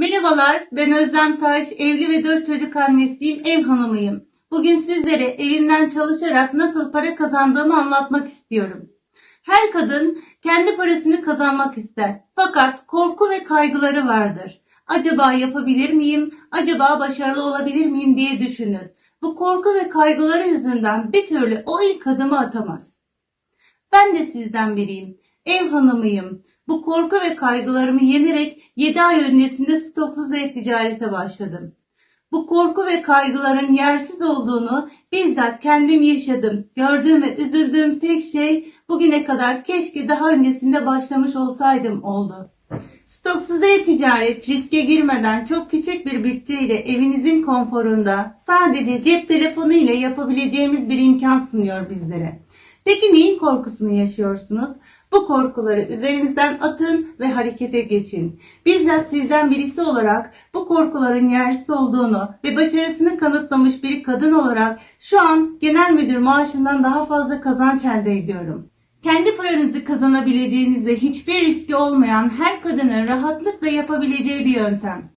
Merhabalar, ben Özlem Taş, evli ve dört çocuk annesiyim, ev hanımıyım. Bugün sizlere evimden çalışarak nasıl para kazandığımı anlatmak istiyorum. Her kadın kendi parasını kazanmak ister. Fakat korku ve kaygıları vardır. Acaba yapabilir miyim? Acaba başarılı olabilir miyim diye düşünür. Bu korku ve kaygıları yüzünden bir türlü o ilk adımı atamaz. Ben de sizden biriyim. Ev hanımıyım. Bu korku ve kaygılarımı yenerek 7 ay öncesinde stoksuz e-ticarete başladım. Bu korku ve kaygıların yersiz olduğunu bizzat kendim yaşadım. Gördüğüm ve üzüldüğüm tek şey bugüne kadar keşke daha öncesinde başlamış olsaydım oldu. Stoksuz e-ticaret riske girmeden çok küçük bir bütçeyle evinizin konforunda sadece cep telefonu ile yapabileceğimiz bir imkan sunuyor bizlere. Peki neyin korkusunu yaşıyorsunuz? Bu korkuları üzerinizden atın ve harekete geçin. Bizzat sizden birisi olarak bu korkuların yersiz olduğunu ve başarısını kanıtlamış bir kadın olarak şu an genel müdür maaşından daha fazla kazanç elde ediyorum. Kendi paranızı kazanabileceğinizde hiçbir riski olmayan her kadının rahatlıkla yapabileceği bir yöntem.